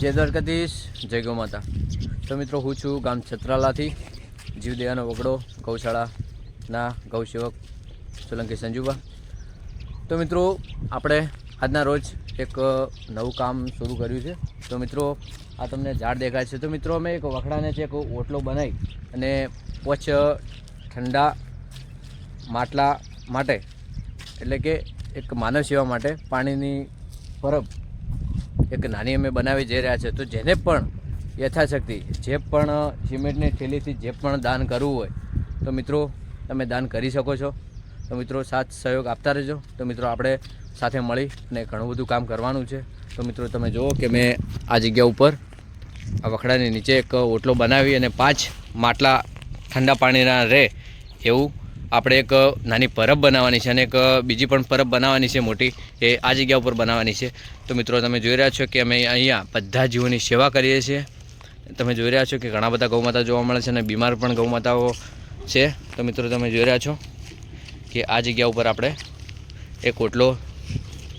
જય દ્વારકાધીશ, જય ગૌ માતા. તો મિત્રો, હું છું ગામ છત્રાલાથી, જીવદયાનો વગડો, ગૌશાળાના ગૌસેવક સોલંકી સંજુબા તો મિત્રો, આપણે આજના રોજ એક નવું કામ શરૂ કર્યું છે. તો મિત્રો, આ તમને ઝાડ દેખાય છે. તો મિત્રો, અમે એક વખડાને છે એક ઓટલો બનાવી અને પોચ ઠંડા માટલા માટે, એટલે કે એક માનવ સેવા માટે પાણીની પરબ એક નાની અમે બનાવી જઈ રહ્યા છે, તો જેને પણ યથાશક્તિ, જે પણ સિમેન્ટની થેલીથી જે પણ દાન કરવું હોય, તો મિત્રો તમે દાન કરી શકો છો. તો મિત્રો સાથ સહયોગ આપતા રહેજો. તો મિત્રો આપણે સાથે મળી અને ઘણું બધું કામ કરવાનું છે. તો મિત્રો તમે જુઓ કે મેં આ જગ્યા ઉપર આ વખડાની નીચે એક ઓટલો બનાવી અને પાંચ માટલા ઠંડા પાણીના રહે એવું આપણે એક નાની પરબ બનાવવાની છે અને એક બીજી પણ પરબ બનાવવાની છે મોટી, એ આ જગ્યા ઉપર બનાવવાની છે. તો મિત્રો, તમે જોઈ રહ્યા છો કે અમે અહીંયા બધા જીવોની સેવા કરીએ છીએ. તમે જોઈ રહ્યા છો કે ઘણા બધા ગૌમાતા જોવા મળે છે અને બીમાર પણ ગૌમાતાઓ છે. તો મિત્રો, તમે જોઈ રહ્યા છો કે આ જગ્યા ઉપર આપણે એક ઓટલો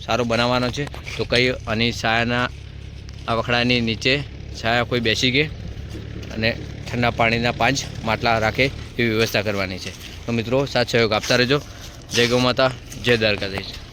સારો બનાવવાનો છે. તો કઈ અને છાયાના આ વખડાની નીચે છાયા કોઈ બેસી ગઈ અને ઠંડા પાણીના પાંચ માટલા રાખે એવી વ્યવસ્થા કરવાની છે. તો મિત્રો, સાથ સહયોગ આપતા રહેજો. જય ગૌ માતા, જય દ્વારકાધીશ.